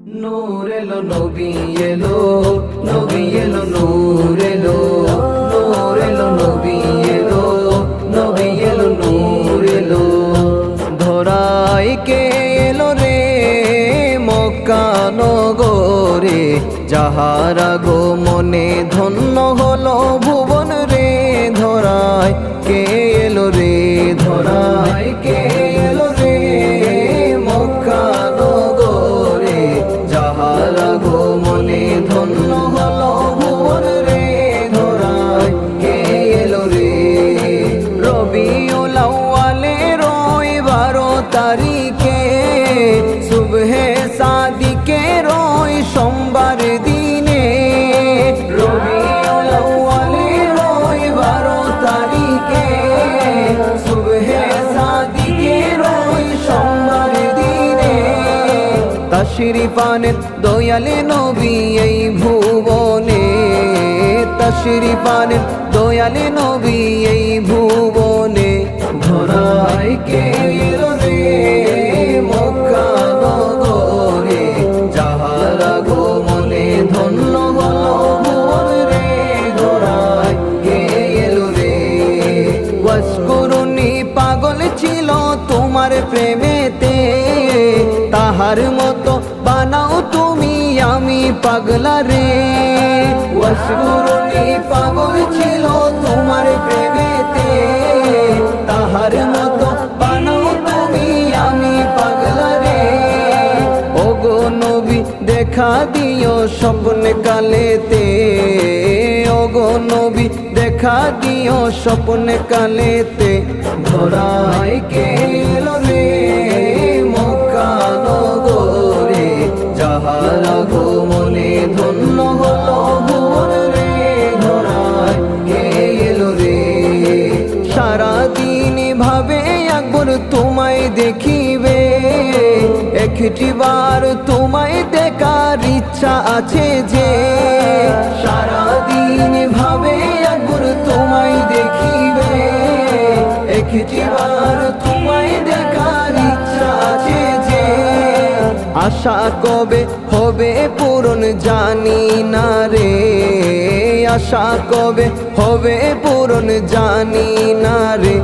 নূর এলো নবী এলো নবী এলো, নূর এলো নূর এলো নবী এলো নবী এলো, নূর এলো। ধরাই কে এলো রে যাহারা গো মনে মনে ধন্য তশরিফান দয়ালে নবী এই ভুবনে। তশরিফান দয়ালে নবী এই ভুবনে। ধরাই কে পাগলা রে। ওয়াসকুরুনি পাগল ছিল তোমার প্রেমেতে। তাহার মতো বানাও তুমি, আমি পাগলা রে। ওগো নবী, দেখা দিও স্বপ্ন কালেতে। ওগো নবী, দেখা দিও স্বপ্ন কালেতে। ধরাই কে ধন্য রে কে এলো রে? ভাবে একবার তোমায় দেখিবে। বার তোমায় দেখার ইচ্ছা আছে যে, সারাদিন ভাবে একবার তোমায় দেখিবে। একটি বার আশা কবে হবে পূরণ জানি না রে। আশা কবে হবে পূরণ জানি না রে।